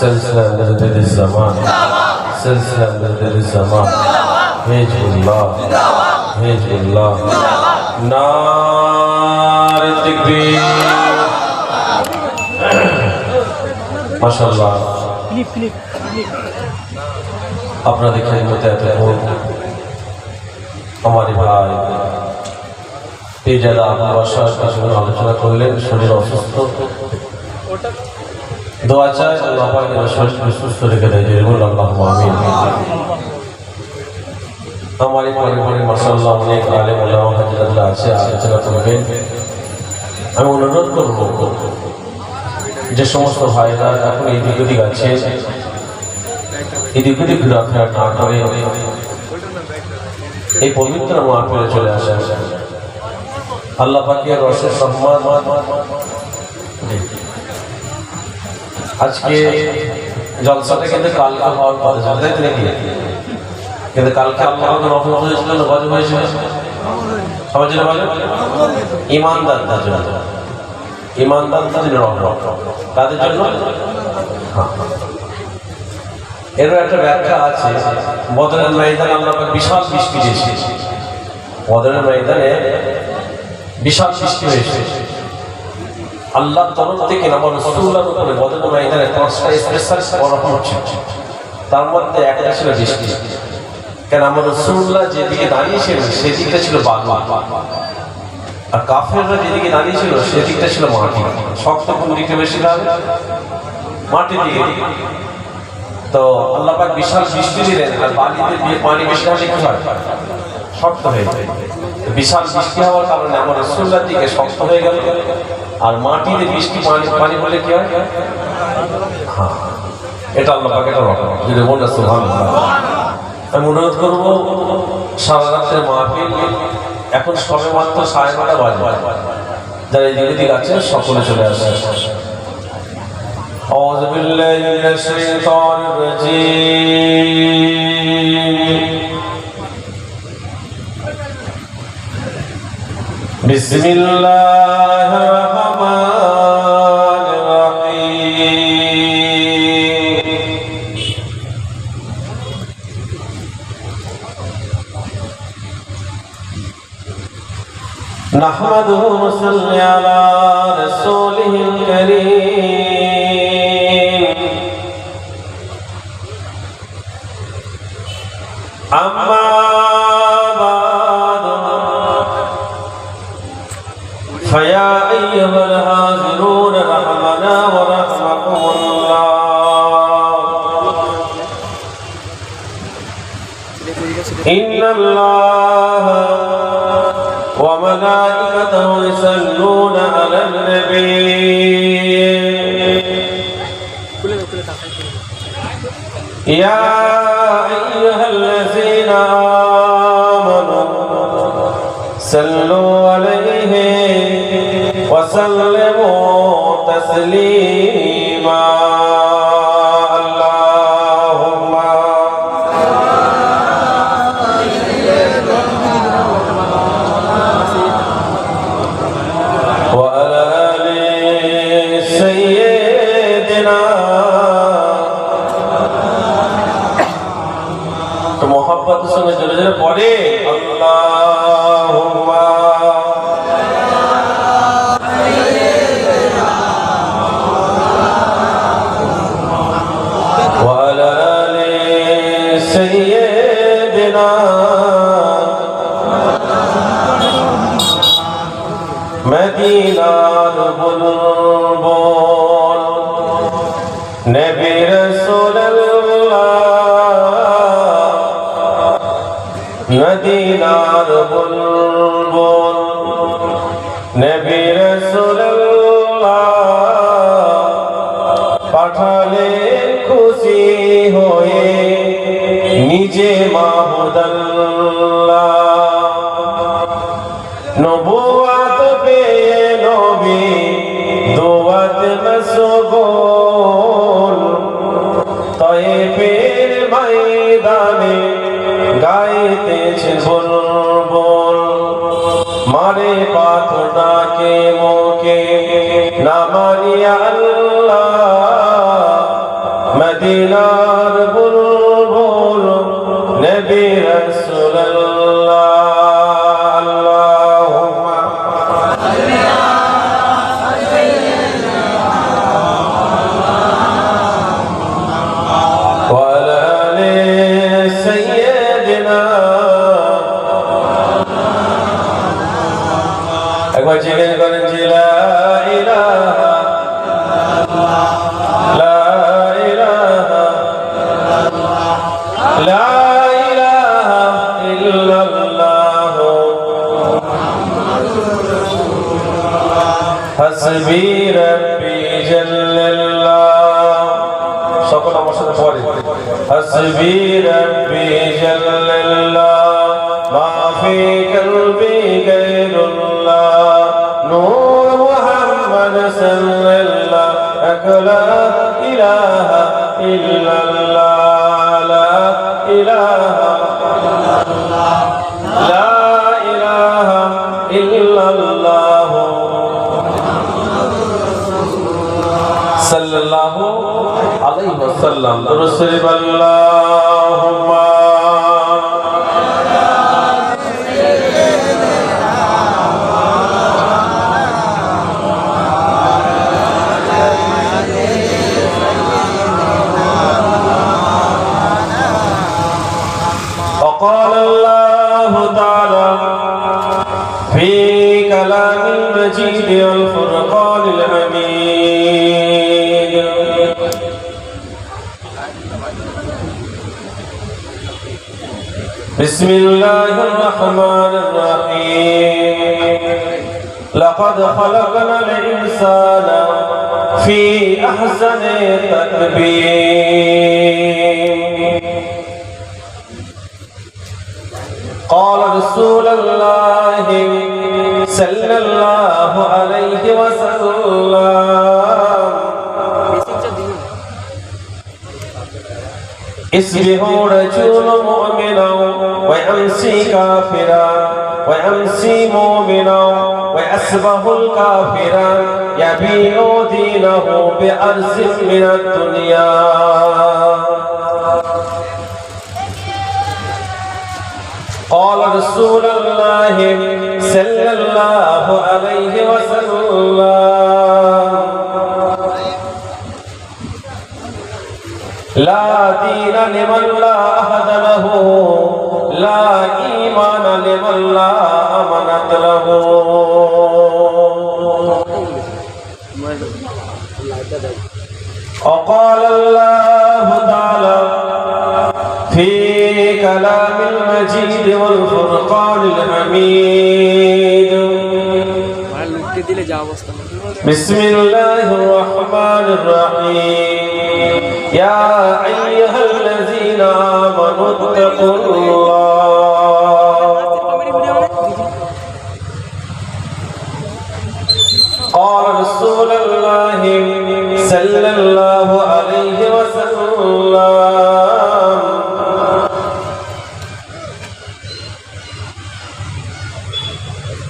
سلسلة مدد الزمان سلسلة مدد الزمان حزب الله حزب الله نار التكبير ما شاء الله আপনাদের খেদমতে এতক্ষণ আমার ভাই পেজাদা বাসার কাছে আলোচনা করলেন শরীর অসুস্থ সুস্থ রেখে দেয় যে আল্লাহ আমার এই আমি অনুরোধ করব যে সমস্ত ভাইরা এখন এই দিক আছে এদিক ওদিক ঘোরাফেরা না করে, এই পবিত্র মাহফিলে চলে আসেন। আল্লাহ পাকের রসের সম্মান। আজকে জলসাটা কিন্তু কালকে হওয়ার কথা ছিল তাই নাকি? কিন্তু কালকে আল্লাহ রহমত হয়েছিল না গজব হয়েছিল? সবাই জন্য বলে ইমানদারদের জন্য। ইমানদারদের জন্য রহমত। তাদের জন্য? হ্যাঁ এরও একটা ব্যাখ্যা আছে বদরের ময়দানে পাক বিশাল বৃষ্টি দিয়েছে। বদরের ময়দানে বিশাল বৃষ্টি হয়েছে। আল্লাহ তরফ থেকে আমার রসুল্লাহর উপরে বদরের ময়দানে পাঁচটা স্পেশাল বরফ হচ্ছে। তার মধ্যে একটা ছিল বৃষ্টি। কেন আমার রসুল্লাহ যেদিকে দাঁড়িয়েছিলেন সেদিকটা ছিল বালু আর কাফেররা যেদিকে দাঁড়িয়েছিল, সেদিকটা ছিল মাটি। শক্ত কোন দিকে বেশি হবে মাটির দিকে। তো আল্লাহ বিশাল বৃষ্টি দিলেন, আর বালিতে দিয়ে পানি বেশি কি হয়? শক্ত হয়ে যায়। বিশাল বৃষ্টি হওয়ার কারণে আমার রসুল্লার দিকে শক্ত হয়ে গেল আর মাটিতে বৃষ্টি পানি পানি বলে কি হয় হ্যাঁ এটা আল্লাহ পাক এটা রকম যদি বললে সুহান আমি অনুরোধ করবো সারা রাত্রের মাহফিল এখন সবে মাত্র সাড়ে নটা বাজে যারা এই দিকে দিক আছে সকলে চলে আসে أعوذ بالله من الشيطان الرجيم بسم الله الرحمن الرحيم نحمده ونصلي على فيا أيها الحاضرون رحمنا ورحمكم الله. إن الله وملائكته يصلون على النبي. يا أيها الذين آمنوا صلوا عليه وسلموا تسليما বুলবুল পাঠালে খুশি হয়ে নিজে মাহমুদাল্লাহ। নবুয়াত পেয়ে নবী দোয়াত মসগুল তয়েফের ময়দানে গাইতেছেন বুলবুল মারে পাথর ডাকে মোকে না মানিয়া আল্লাহ মদিনার একবার জিজ্ঞেস করেন যে লা ইলাহা লা ইলাহা লা ইলাহা ইল্লাল্লাহ। হাসবি রাব্বি সকল আমার সাথে পড়ে হাসবি সাল্লাল্লাহু আলাইহি ওয়াসাল্লাম। রাসূল আল্লাহুম্মা بسم الله الرحمن الرحيم. لقد خلقنا الإنسان في أحسن تقويم قال رسول الله صلى الله عليه وسلم. اسمه رجل مؤمنا ويمسي كافرا ويمسي مؤمنا ويسبه الكافرا يبيع دينه بأرز من الدنيا. قال رسول الله صلى الله عليه وسلم. لا دين لمن لا أحد له لا إيمان لمن لا أمنت له وقال الله تعالى في كلام المجيد والفرقان الحميد بسم الله الرحمن الرحيم يا أيها الذين آمنوا اتقوا الله قال رسول الله صلى الله عليه وسلم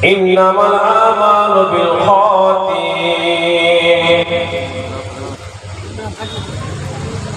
إنما الأعمال بالخواتيم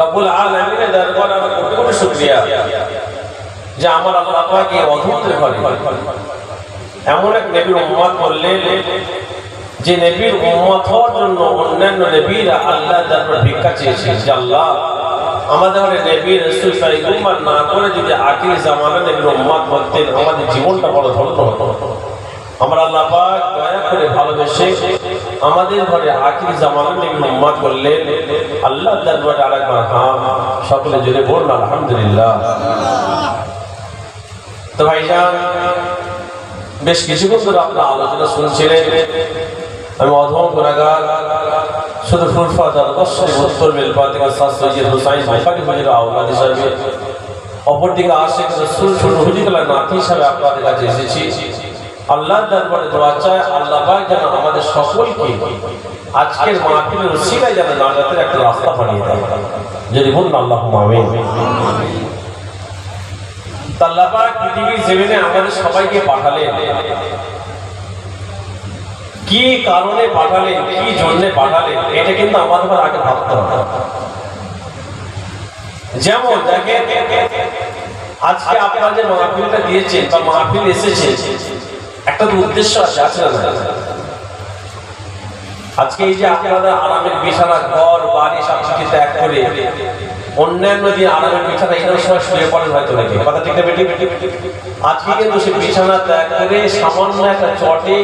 রব্বুল আলামিনের দরবারে আমার কোটি কোটি শুকরিয়া। যে আমার আল্লাহ এই অধমদের ঘরে। এমন এক নবীর উম্মত করলেন যে নবীর উম্মত হওয়ার জন্য অন্যান্য নবীরা আল্লাহ দরবার ভিক্ষা চেয়েছেন। যে আল্লাহ, আমাদের নবী রসুল সাইগুম্বার না করে যদি আখির জামানা নবীর উম্মত হতেন আমাদের জীবনটা বড় ধন্য হতো। আমরা আল্লাহ পাক করে ভালোবেসে আমাদের ঘরে আখির জামানা উম্মত করলেন আল্লাহ দরবারে আরেকবার হ্যাঁ সকলে জুড়ে বলুন, আলহামদুলিল্লাহ। তো ভাইজান, বেশ কিছুক্ষণ ধরে আপনার আলোচনা শুনছিলেন। আমি অধম গুণাগার, শুধু ফুরফাদার বৎসরী উত্তর বেলপাতিকা সাত সৈয়দ হুসাইন বুখারী হুজুর আওলাদ হিসাবে। অপরদিকে আশেখ রসুল নাতি হিসাবে আপনাদের কাছে এসেছি। আল্লাহর দরবারে দোয়া চাই আল্লাহ পাক যেন আমাদের সকলকে আজকের মাহফিলের উসিলায় যেন নাজাতের একটা রাস্তা বানিয়ে দেয়। যদি বলুন আল্লাহ আমিন। আল্লাহ পাক পৃথিবীর জমিনে আমাদের সবাইকে পাঠালেন। কি কারণে পাঠালেন, কি জন্য পাঠালেন, এটা কিন্তু আমাদের আগে ভাবতে হবে। যেমন, দেখেন, আজকে আপনারা যে মাহফিলটা দিয়েছেন বা মাহফিল এসেছে একটা উদ্দেশ্য আছে আজকে এই যে আপনারা আরামের বিছানা, ঘর, বাড়ি সব কিছু ত্যাগ করে অন্যান্য দিন আরামের বিছানা শুয়ে পড়েন হয়তো নাকি? কথা ঠিক বেটি আজকে কিন্তু সে বিছানা ত্যাগ করে সামান্য একটা চটে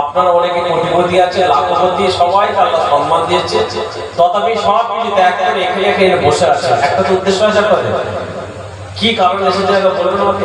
আপনারা অনেকে কোটিপতি আছে, লাখপতি, সবাই আল্লাহ সম্মান দিয়েছে। তথাপি সব কিছু ত্যাগ করে এখানে এখানে বসে আছে। একটা তো উদ্দেশ্য আছে আপনাদের। কি কারণ এসেছে বলবেন আমাকে?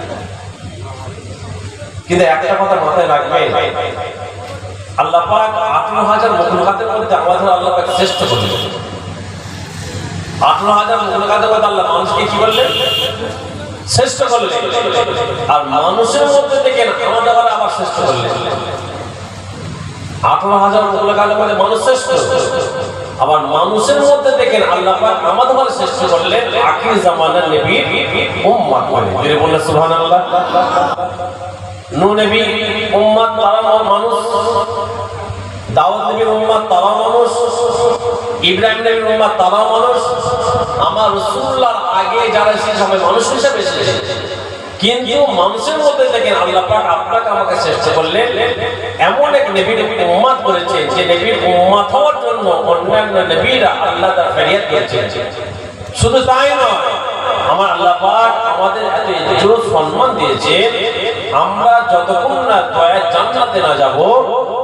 কিন্তু একটা কথা মাথায় রাখবেন আল্লাহ পাক আঠারো হাজার মখলুকাতের মধ্যে আমাদের আল্লাহ পাক শ্রেষ্ঠ করলেন আঠারো হাজার মখলুকাতের মধ্যে আল্লাহ মানুষকে কি বললেন শ্রেষ্ঠ করলেন। আর মানুষের মধ্যে থেকে আমাদের আবার শ্রেষ্ঠ করলেন। আঠারো হাজার মখলুকাতের মধ্যে মানুষ শ্রেষ্ঠ। আবার মানুষের মধ্যে দেখেন আল্লাহ পাক আমাদের আবার শ্রেষ্ঠ করলেন। আখির জামানার নবীর উম্মাত করে। যদি বললেন সুবহানাল্লাহ। নবী, উম্মাত তারা মানুষ, দাউদ নবীর উম্মাত তারা মানুষ, ইব্রাহিম নবীর উম্মাত তারা মানুষ, আমার রাসূলুল্লাহর আগে যারা এসেছে সবাই মানুষ হিসেবে এসেছে। মানুষের মধ্যে দেখেন আল্লাহ পাক আমাকে শ্রেষ্ঠ করলেন। এমন এক নবীর উম্মাত করেছে যে নবীর উম্মাত হওয়ার জন্য অন্যান্য নবীরা আল্লাহ তার ফেরিয়াদ দিয়েছেন শুধু তাই নয়, আমার আল্লাহ আমাদের এত সম্মান দিয়েছে আমরা যতক্ষণ না দয়ার জান্নাতে না যাব,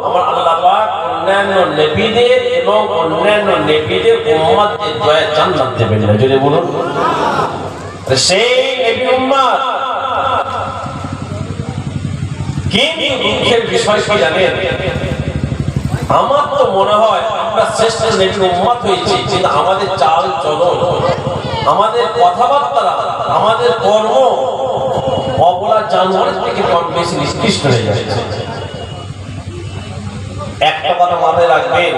আমার আল্লাহ পাক অন্যান্য নবীদের এবং অন্যান্য নবীদের উম্মতদের দয়ার জান্নাত দেবেন না। যদি বলুন। সেই নবী উম্মত কিন্তু দুঃখের বিষয় কি জানেন? আমার তো মনে হয় আমরা শ্রেষ্ঠ নবী উম্মত হয়েছি, কিন্তু আমাদের চাল চলন আমাদের কথাবার্তা, আমাদের কর্ম জানোয়ারের থেকে কম বেশি নিষ্কৃষ্ট হয়ে যাচ্ছে। একটা কথা মাথায় রাখবেন,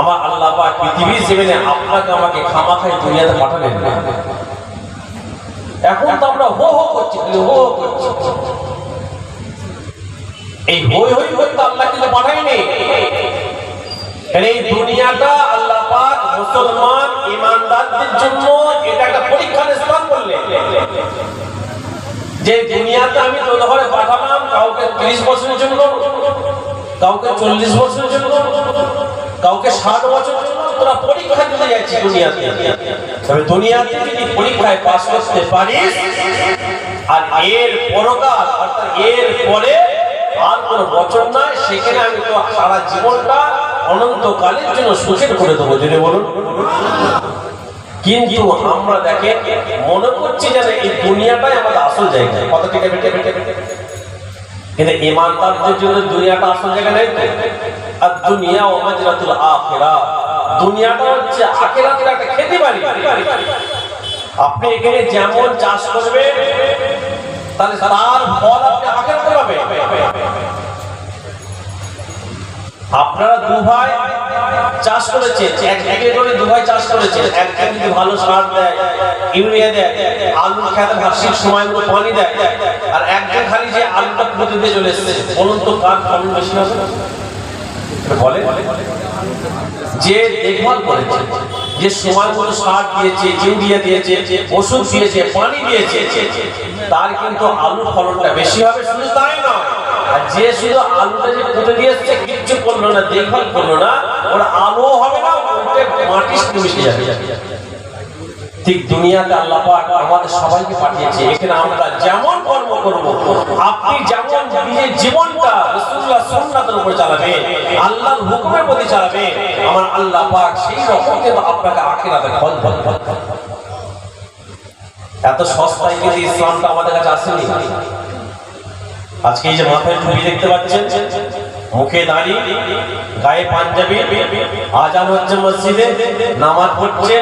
আমার আল্লাহ পাক পৃথিবীর জমিনে আপনাকে আমাকে খামাখাই দুনিয়াতে পাঠালেন না। এখন তো আমরা হো হো করছি হো হো করছি। এই হই হই হই তো আল্লাহ কিন্তু পাঠায়নি। এই দুনিয়াটা আল্লাহ পাক মুসলমান, ইমানদারদের জন্য এটা একটা পরীক্ষার স্থান করলেন যে দুনিয়াতে আমি তোর ঘরে পাঠালাম, কাউকে ত্রিশ বছরের জন্য, কাউকে চল্লিশ বছরের জন্য, কাউকে ষাট জন্য, তোরা পরীক্ষা দিতে যাচ্ছি দুনিয়াতে। তবে দুনিয়াতে যদি পরীক্ষায় পাস করতে পারিস, আর এর পরকাল এর পরে আর কোন বছর নয় সেখানে আমি তো সারা জীবনটা অনন্তকালের জন্য সুখের করে দেবো যদি বলুন। কিন্তু আমরা দেখে মনে করছি যেন এই দুনিয়াটাই আমাদের আসল জায়গা। কত টিকে বেটে বেটে কিন্তু ইমানদারদের জন্য দুনিয়াটা আসল জায়গা নেই আর দুনিয়া ও মাজরাতুল আখিরা। দুনিয়াটা হচ্ছে আখিরাতের একটা খেতে বাড়ি আপনি এখানে যেমন চাষ করবেন, তাহলে তার ফল আপনি আখিরাতে পাবেন। আপনারা দু ভাই চাষ করেছেন এক একে করে দু চাষ যদি ভালো সার দেয়, ইউরিয়া দেয় খেতে সময় মতো পানি দেয়, আর একজন খালি যে আলুটা চলে এসেছে, বলুন তো কার ফলন বেশি বলে? যে দেখভাল করেছে, যে সময় মতো সার দিয়েছে, ইউরিয়া দিয়েছে, ওষুধ দিয়েছে, পানি দিয়েছে, তার কিন্তু আলুর ফলনটা বেশি হবে, শুধু তাই নয়, আর যে শুধু আলুটা যে পুঁতে দিয়ে এসছে কিচ্ছু করল না, দেখভাল করল না, ওর আলো হবে না, উল্টে মাটির সাথে মিশে যাবে ঠিক দুনিয়াতে আল্লাহ পাক আমাদের সবাইকে পাঠিয়েছে, এখানে আমরা যেমন কর্ম করব, আপনি যেমন নিজের জীবনটা রাসূলুল্লাহ সুন্নাতের উপর চালাবে আল্লাহর হুকুমের প্রতি চালাবে আমার আল্লাহ পাক সেই রকম আপনাকে আখিরাতে ফল ফল ফল। এত সস্তায় কিন্তু ইসলামটা আমাদের কাছে আসেনি আজকে এই যে মাথায় টুপি দেখতে পাচ্ছেন মুখে দাঁড়িয়ে গায়ে পাঞ্জাবি আজান হচ্ছে মসজিদে নামাজ পড়ছে